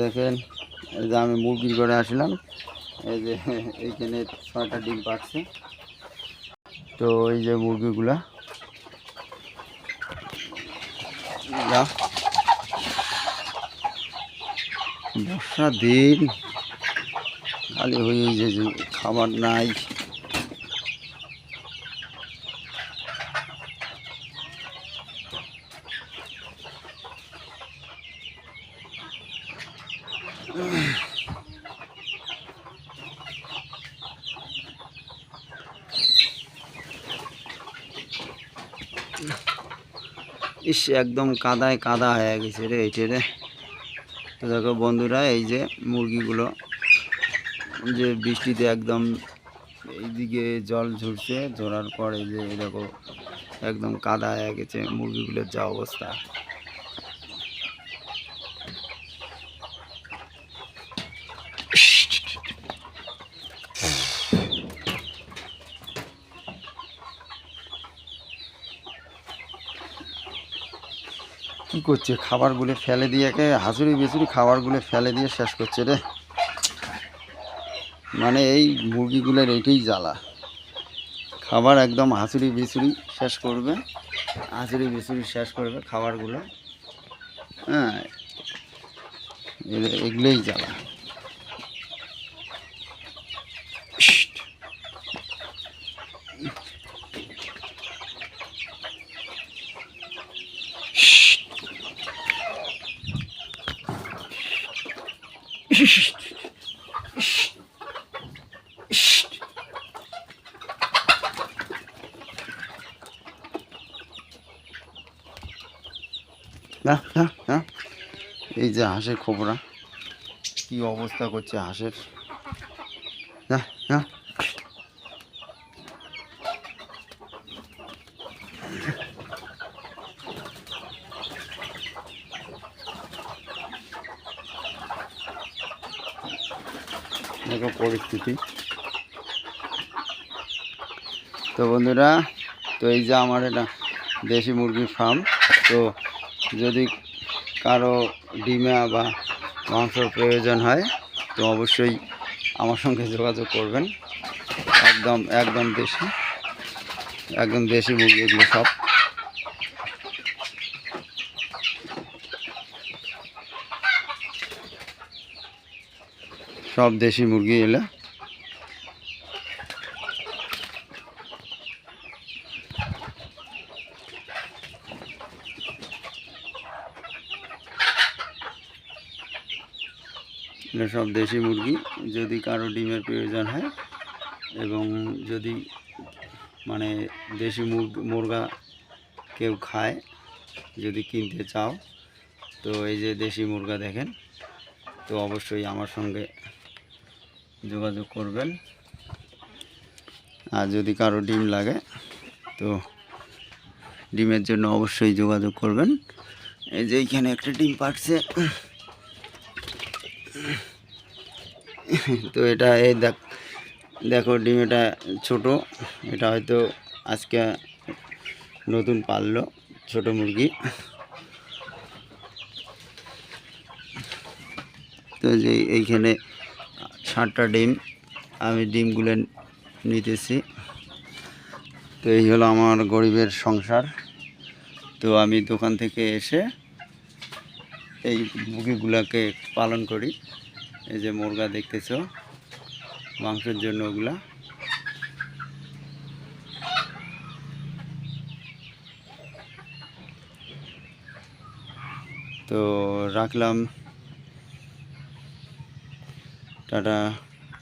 দেখেন, এই যে আমি মুরগির ঘরে আসলাম। এই যে এইখানে ছয়টা ডিম পাচ্ছে তো এই যে মুরগিগুলা। বর্ষা দিন। খালি হয়ে যে খাবার নাই। ইস, একদম কাদায় কাদা হয়ে গেছে রে এইটে রে তো দেখো বন্ধুরা, এই যে মুরগিগুলো, যে বৃষ্টিতে একদম এইদিকে জল ঝরছে, ঝরার পর এই যে, এই দেখো, একদম কাদা হয়ে গেছে মুরগিগুলোর যা অবস্থা। কি করছে? খাবারগুলো ফেলে দিয়ে একে হাসুরি বিচুরি খাবারগুলো ফেলে দিয়ে শেষ করছে রে। মানে এই মুরগিগুলোর এটাই জ্বালা। খাবার একদম হাসুরি বিচুরি শেষ করবে। হাসুরি বিচুরি শেষ করবে খাবারগুলো। হ্যাঁ এগুলোই জ্বালা। না না না। এই যে হাঁসের খবরা কি অবস্থা করছে হাঁসের না না দেখো পরিস্থিতি। তো বন্ধুরা, তো এই যে আমার এটা দেশি মুরগির ফার্ম তো যদি কারও ডিমা বা মাংসর প্রয়োজন হয়, তো অবশ্যই আমার সঙ্গে যোগাযোগ করবেন। একদম একদম দেশি একদম দেশি মুরগি এগুলো সব। সব দেশি মুরগি এলে। সব দেশি মুরগি, যদি কারও ডিমের প্রয়োজন হয় এবং যদি মানে দেশি মুরগ- মুরগা কেউ খায়, যদি কিনতে চাও, তো এই যে দেশি মুরগা দেখেন, তো অবশ্যই আমার সঙ্গে যোগাযোগ করবেন। আর যদি কারও ডিম লাগে, তো ডিমের জন্য অবশ্যই যোগাযোগ করবেন। এই যে এইখানে একটা ডিম পাচ্ছে তো এটা, এই দেখ, দেখো ডিম এটা ছোটো। এটা হয়তো আজকে নতুন পাললো ছোট মুরগি। তো যে এইখানে ষাটটা ডিম আমি ডিমগুলো নিতেছি। তো এই হলো আমার গরিবের সংসার। তো আমি দোকান থেকে এসে এই মুরগিগুলোকে পালন করি। এই যে মুরগা দেখতেছো, মাংসের জন্য ওগুলা। তো রাখলাম। 大大